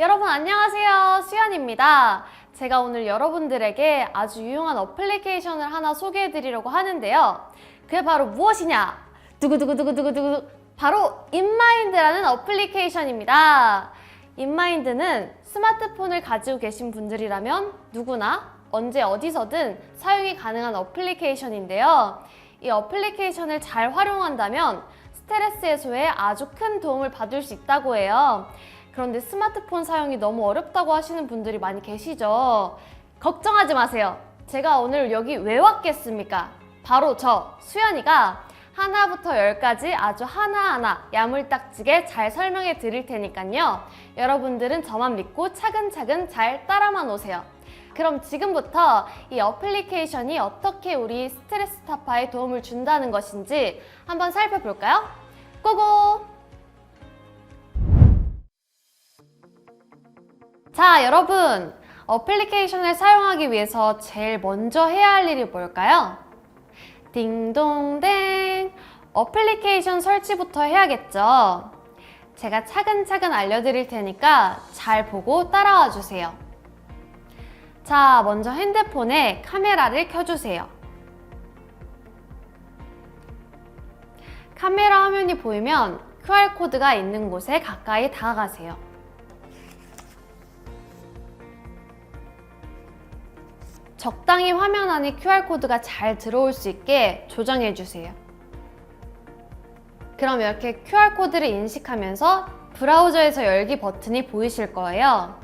여러분 안녕하세요. 수연입니다. 제가 오늘 여러분들에게 아주 유용한 어플리케이션을 하나 소개해 드리려고 하는데요. 그게 바로 무엇이냐? 두구두구두구두구두구 바로 인마인드라는 어플리케이션입니다. 인마인드는 스마트폰을 가지고 계신 분들이라면 누구나 언제 어디서든 사용이 가능한 어플리케이션인데요. 이 어플리케이션을 잘 활용한다면 스트레스 해소에 아주 큰 도움을 받을 수 있다고 해요. 그런데 스마트폰 사용이 너무 어렵다고 하시는 분들이 많이 계시죠. 걱정하지 마세요. 제가 오늘 여기 왜 왔겠습니까? 바로 저 수연이가 하나부터 열까지 아주 하나하나 야물딱지게 잘 설명해 드릴 테니까요. 여러분들은 저만 믿고 차근차근 잘 따라만 오세요. 그럼 지금부터 이 어플리케이션이 어떻게 우리 스트레스 타파에 도움을 준다는 것인지 한번 살펴볼까요? 고고! 자, 여러분. 어플리케이션을 사용하기 위해서 제일 먼저 해야 할 일이 뭘까요? 딩동댕. 어플리케이션 설치부터 해야겠죠. 제가 차근차근 알려드릴 테니까 잘 보고 따라와 주세요. 자, 먼저 핸드폰에 카메라를 켜주세요. 카메라 화면이 보이면 QR코드가 있는 곳에 가까이 다가가세요. 적당히 화면 안에 QR코드가 잘 들어올 수 있게 조정해 주세요. 그럼 이렇게 QR코드를 인식하면서 브라우저에서 열기 버튼이 보이실 거예요.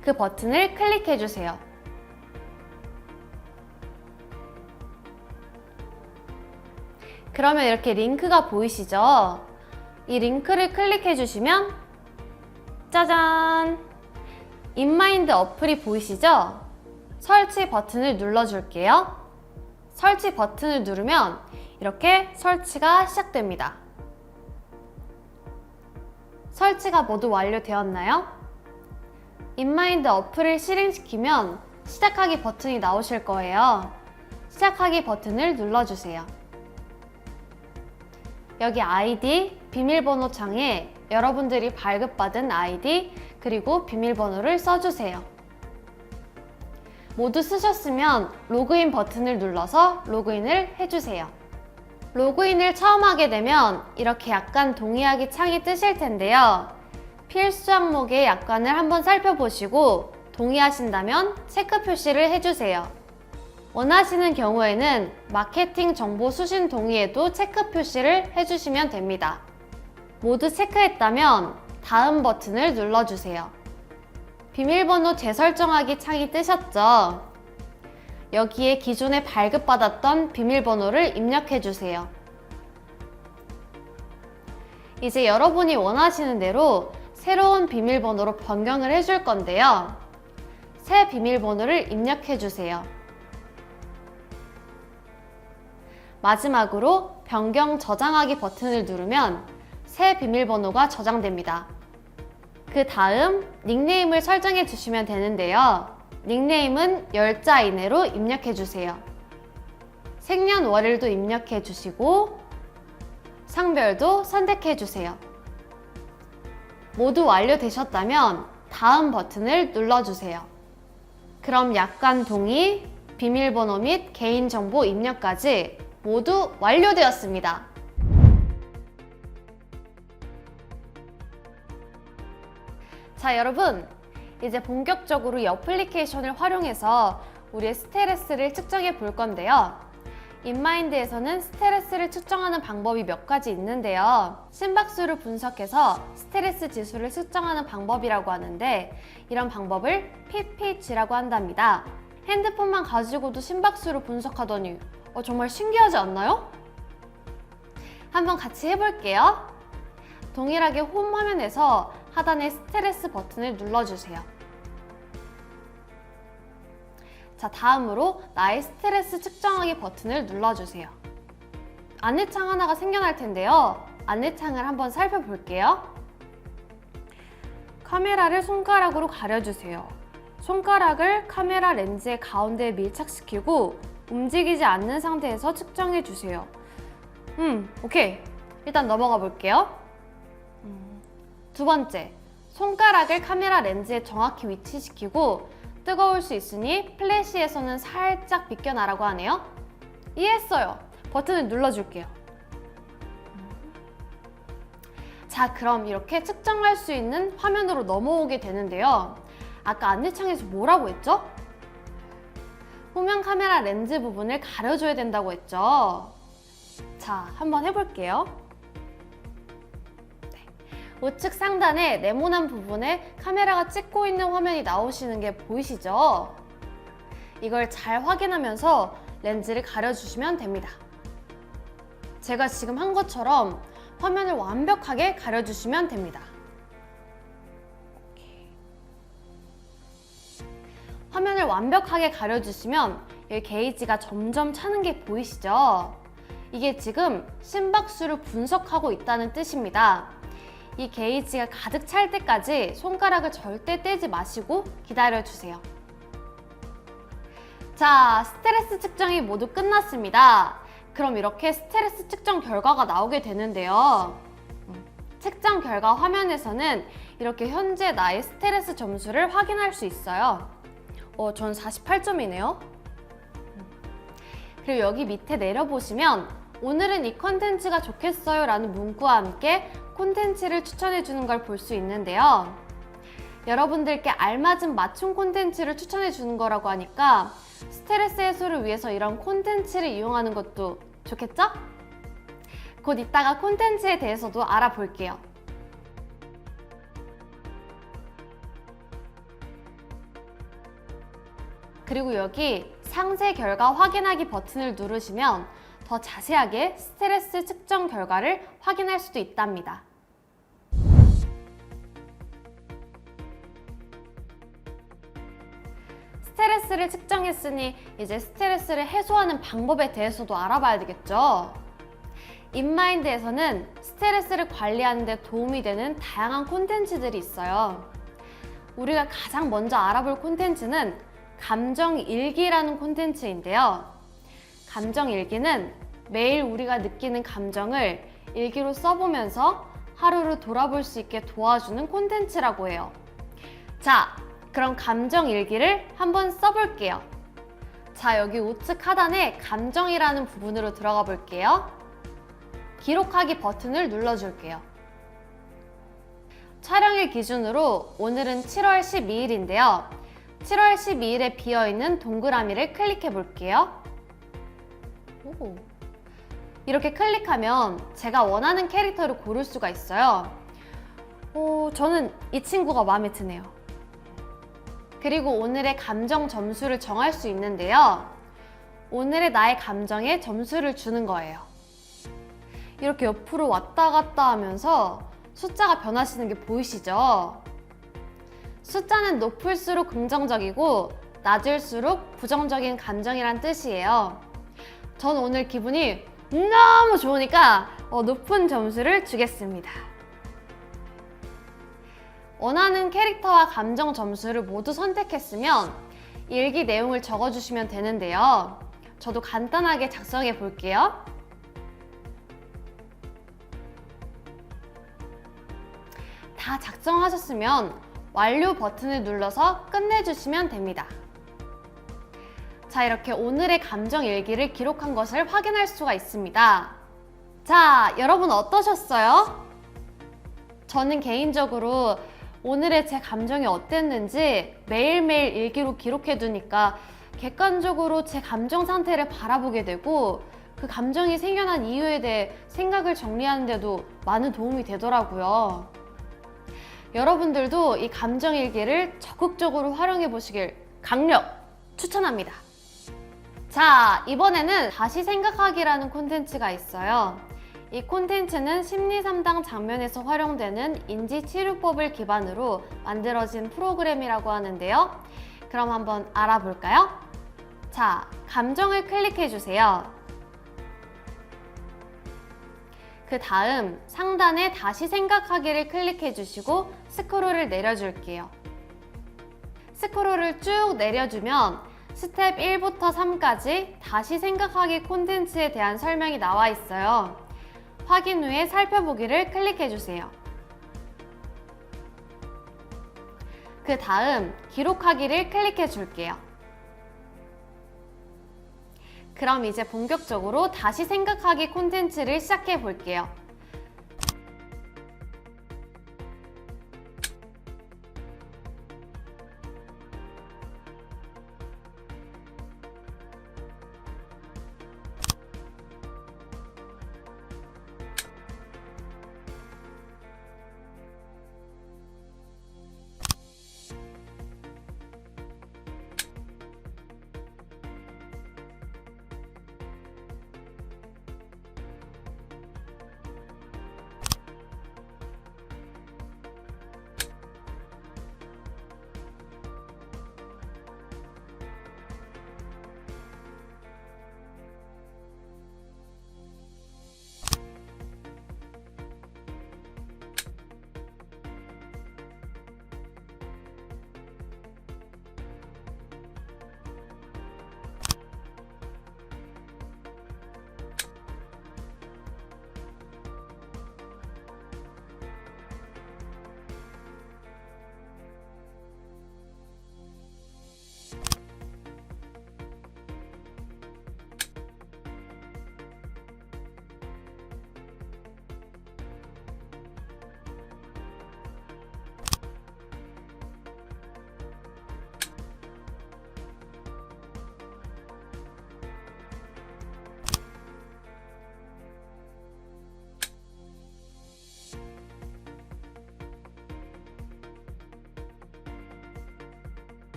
그 버튼을 클릭해 주세요. 그러면 이렇게 링크가 보이시죠? 이 링크를 클릭해 주시면 짜잔! 인마인드 어플이 보이시죠? 설치 버튼을 눌러줄게요. 설치 버튼을 누르면 이렇게 설치가 시작됩니다. 설치가 모두 완료되었나요? 인마인드 어플을 실행시키면 시작하기 버튼이 나오실 거예요. 시작하기 버튼을 눌러주세요. 여기 아이디, 비밀번호 창에 여러분들이 발급받은 아이디, 그리고 비밀번호를 써주세요. 모두 쓰셨으면 로그인 버튼을 눌러서 로그인을 해주세요. 로그인을 처음 하게 되면 이렇게 약간 동의하기 창이 뜨실 텐데요. 필수 항목의 약관을 한번 살펴보시고 동의하신다면 체크 표시를 해주세요. 원하시는 경우에는 마케팅 정보 수신 동의에도 체크 표시를 해주시면 됩니다. 모두 체크했다면 다음 버튼을 눌러주세요. 비밀번호 재설정하기 창이 뜨셨죠? 여기에 기존에 발급받았던 비밀번호를 입력해주세요. 이제 여러분이 원하시는 대로 새로운 비밀번호로 변경을 해줄 건데요. 새 비밀번호를 입력해주세요. 마지막으로 변경 저장하기 버튼을 누르면 새 비밀번호가 저장됩니다. 그 다음 닉네임을 설정해 주시면 되는데요. 닉네임은 10자 이내로 입력해 주세요. 생년월일도 입력해 주시고 상별도 선택해 주세요. 모두 완료되셨다면 다음 버튼을 눌러주세요. 그럼 약관 동의, 비밀번호 및 개인정보 입력까지 모두 완료되었습니다. 자, 여러분. 이제 본격적으로 이 어플리케이션을 활용해서 우리의 스트레스를 측정해 볼 건데요. 인마인드에서는 스트레스를 측정하는 방법이 몇 가지 있는데요. 심박수를 분석해서 스트레스 지수를 측정하는 방법이라고 하는데 이런 방법을 PPG라고 한답니다. 핸드폰만 가지고도 심박수를 분석하더니 어, 정말 신기하지 않나요? 한번 같이 해볼게요. 동일하게 홈 화면에서 하단의 스트레스 버튼을 눌러주세요. 자, 다음으로 나의 스트레스 측정하기 버튼을 눌러주세요. 안내창 하나가 생겨날 텐데요. 안내창을 한번 살펴볼게요. 카메라를 손가락으로 가려주세요. 손가락을 카메라 렌즈의 가운데에 밀착시키고 움직이지 않는 상태에서 측정해 주세요. 음, 오케이. 일단 넘어가 볼게요. 음, 두 번째, 손가락을 카메라 렌즈에 정확히 위치시키고 뜨거울 수 있으니 플래시에서는 살짝 비껴나라고 하네요. 이해했어요. 버튼을 눌러줄게요. 자, 그럼 이렇게 측정할 수 있는 화면으로 넘어오게 되는데요. 아까 안내창에서 뭐라고 했죠? 후면 카메라 렌즈 부분을 가려줘야 된다고 했죠. 자, 한번 해볼게요. 네. 우측 상단에 네모난 부분에 카메라가 찍고 있는 화면이 나오시는 게 보이시죠? 이걸 잘 확인하면서 렌즈를 가려주시면 됩니다. 제가 지금 한 것처럼 화면을 완벽하게 가려주시면 됩니다. 화면을 완벽하게 가려주시면 여기 게이지가 점점 차는 게 보이시죠? 이게 지금 심박수를 분석하고 있다는 뜻입니다. 이 게이지가 가득 찰 때까지 손가락을 절대 떼지 마시고 기다려주세요. 자, 스트레스 측정이 모두 끝났습니다. 그럼 이렇게 스트레스 측정 결과가 나오게 되는데요. 음, 측정 결과 화면에서는 이렇게 현재 나의 스트레스 점수를 확인할 수 있어요. 어, 전 48점이네요. 그리고 여기 밑에 내려보시면 오늘은 이 컨텐츠가 좋겠어요 라는 문구와 함께 콘텐츠를 추천해 주는 걸 볼 수 있는데요. 여러분들께 알맞은 맞춤 콘텐츠를 추천해 주는 거라고 하니까 스트레스 해소를 위해서 이런 콘텐츠를 이용하는 것도 좋겠죠? 곧 이따가 콘텐츠에 대해서도 알아볼게요. 그리고 여기 상세 결과 확인하기 버튼을 누르시면 더 자세하게 스트레스 측정 결과를 확인할 수도 있답니다. 스트레스를 측정했으니 이제 스트레스를 해소하는 방법에 대해서도 알아봐야 되겠죠. 인마인드에서는 스트레스를 관리하는 데 도움이 되는 다양한 콘텐츠들이 있어요. 우리가 가장 먼저 알아볼 콘텐츠는 감정 일기라는 콘텐츠인데요. 감정 일기는 매일 우리가 느끼는 감정을 일기로 써보면서 하루를 돌아볼 수 있게 도와주는 콘텐츠라고 해요. 자, 그럼 감정 일기를 한번 써볼게요. 자, 여기 우측 하단에 감정이라는 부분으로 들어가 볼게요. 기록하기 버튼을 눌러줄게요. 촬영일 기준으로 오늘은 7월 12일인데요. 7월 12일에 비어있는 동그라미를 클릭해 볼게요. 오. 이렇게 클릭하면 제가 원하는 캐릭터를 고를 수가 있어요. 오, 저는 이 친구가 마음에 드네요. 그리고 오늘의 감정 점수를 정할 수 있는데요. 오늘의 나의 감정에 점수를 주는 거예요. 이렇게 옆으로 왔다 갔다 하면서 숫자가 변하시는 게 보이시죠? 숫자는 높을수록 긍정적이고 낮을수록 부정적인 감정이란 뜻이에요. 전 오늘 기분이 너무 좋으니까 어, 높은 점수를 주겠습니다. 원하는 캐릭터와 감정 점수를 모두 선택했으면 일기 내용을 적어주시면 되는데요. 저도 간단하게 작성해 볼게요. 다 작성하셨으면 완료 버튼을 눌러서 끝내주시면 됩니다. 자, 이렇게 오늘의 감정 일기를 기록한 것을 확인할 수가 있습니다. 자, 여러분 어떠셨어요? 저는 개인적으로 오늘의 제 감정이 어땠는지 매일매일 일기로 기록해 두니까 객관적으로 제 감정 상태를 바라보게 되고 그 감정이 생겨난 이유에 대해 생각을 정리하는데도 많은 도움이 되더라고요. 여러분들도 이 감정 일기를 적극적으로 활용해 보시길 강력 추천합니다. 자, 이번에는 다시 생각하기라는 콘텐츠가 있어요. 이 콘텐츠는 심리 상담 장면에서 활용되는 인지 치료법을 기반으로 만들어진 프로그램이라고 하는데요. 그럼 한번 알아볼까요? 자, 감정을 클릭해 주세요. 그 다음 상단에 다시 생각하기를 클릭해 주시고 스크롤을 내려줄게요. 스크롤을 쭉 내려주면 스텝 1부터 3까지 다시 생각하기 콘텐츠에 대한 설명이 나와 있어요. 확인 후에 살펴보기를 클릭해 주세요. 그 다음 기록하기를 클릭해 줄게요. 그럼 이제 본격적으로 다시 생각하기 콘텐츠를 시작해 볼게요.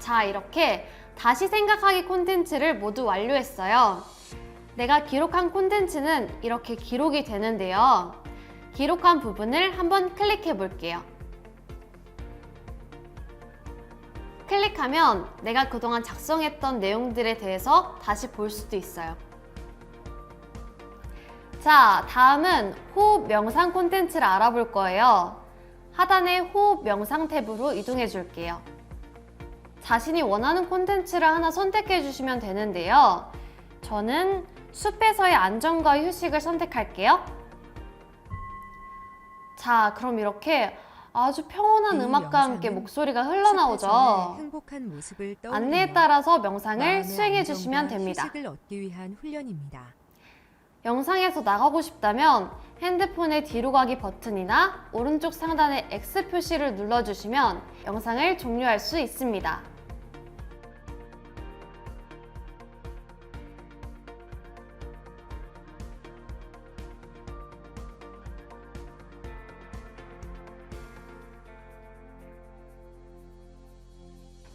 자, 이렇게 다시 생각하기 콘텐츠를 모두 완료했어요. 내가 기록한 콘텐츠는 이렇게 기록이 되는데요. 기록한 부분을 한번 클릭해 볼게요. 클릭하면 내가 그동안 작성했던 내용들에 대해서 다시 볼 수도 있어요. 자, 다음은 호흡 명상 콘텐츠를 알아볼 거예요. 하단의 호흡 명상 탭으로 이동해 줄게요. 자신이 원하는 콘텐츠를 하나 선택해 주시면 되는데요. 저는 숲에서의 안정과 휴식을 선택할게요. 자, 그럼 이렇게 아주 평온한 이 음악과 함께 목소리가 흘러나오죠. 안내에 따라서 명상을 수행해 주시면 됩니다. 영상에서 나가고 싶다면 핸드폰의 뒤로 가기 버튼이나 오른쪽 상단의 X 표시를 눌러주시면 영상을 종료할 수 있습니다.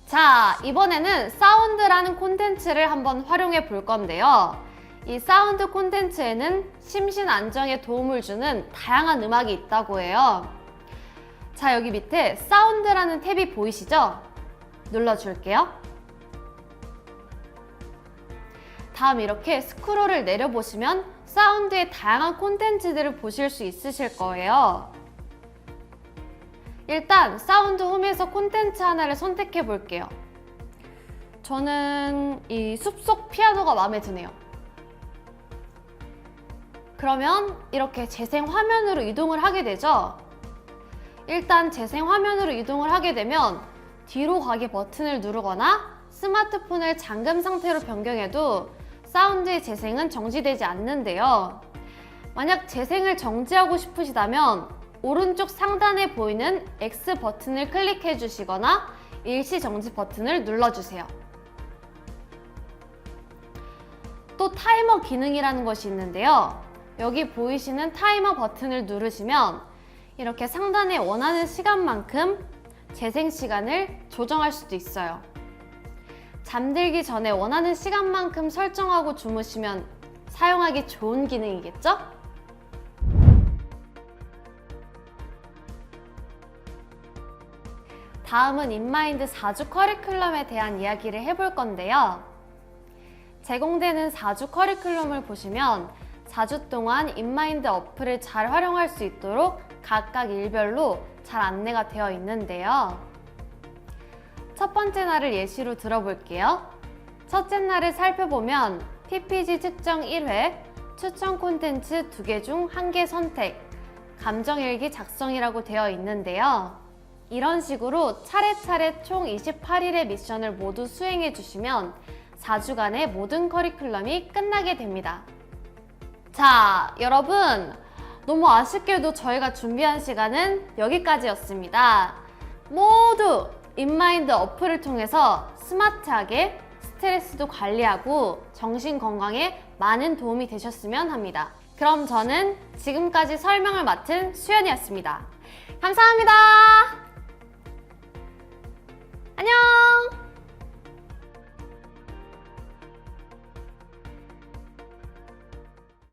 자, 이번에는 사운드라는 콘텐츠를 한번 활용해 볼 건데요. 이 사운드 콘텐츠에는 심신 안정에 도움을 주는 다양한 음악이 있다고 해요. 자, 여기 밑에 사운드라는 탭이 보이시죠? 눌러줄게요. 다음 이렇게 스크롤을 내려보시면 사운드의 다양한 콘텐츠들을 보실 수 있으실 거예요. 일단 사운드 홈에서 콘텐츠 하나를 선택해 볼게요. 저는 이 숲속 피아노가 마음에 드네요. 그러면 이렇게 재생 화면으로 이동을 하게 되죠. 일단 재생 화면으로 이동을 하게 되면 뒤로 가기 버튼을 누르거나 스마트폰을 잠금 상태로 변경해도 사운드의 재생은 정지되지 않는데요. 만약 재생을 정지하고 싶으시다면 오른쪽 상단에 보이는 X 버튼을 클릭해 주시거나 일시 정지 버튼을 눌러 주세요. 또 타이머 기능이라는 것이 있는데요. 여기 보이시는 타이머 버튼을 누르시면 이렇게 상단에 원하는 시간만큼 재생 시간을 조정할 수도 있어요. 잠들기 전에 원하는 시간만큼 설정하고 주무시면 사용하기 좋은 기능이겠죠? 다음은 인마인드 4주 커리큘럼에 대한 이야기를 해볼 건데요. 제공되는 4주 커리큘럼을 보시면 4주 동안 인마인드 어플을 잘 활용할 수 있도록 각각 일별로 잘 안내가 되어 있는데요. 첫 번째 날을 예시로 들어볼게요. 첫째 날을 살펴보면 PPG 측정 1회, 추천 콘텐츠 2개 중 1개 선택, 감정일기 작성이라고 되어 있는데요. 이런 식으로 차례차례 총 28일의 미션을 모두 수행해 주시면 4주간의 모든 커리큘럼이 끝나게 됩니다. 자, 여러분. 너무 아쉽게도 저희가 준비한 시간은 여기까지였습니다. 모두 인마인드 어플을 통해서 스마트하게 스트레스도 관리하고 정신 건강에 많은 도움이 되셨으면 합니다. 그럼 저는 지금까지 설명을 맡은 수연이었습니다. 감사합니다. 안녕!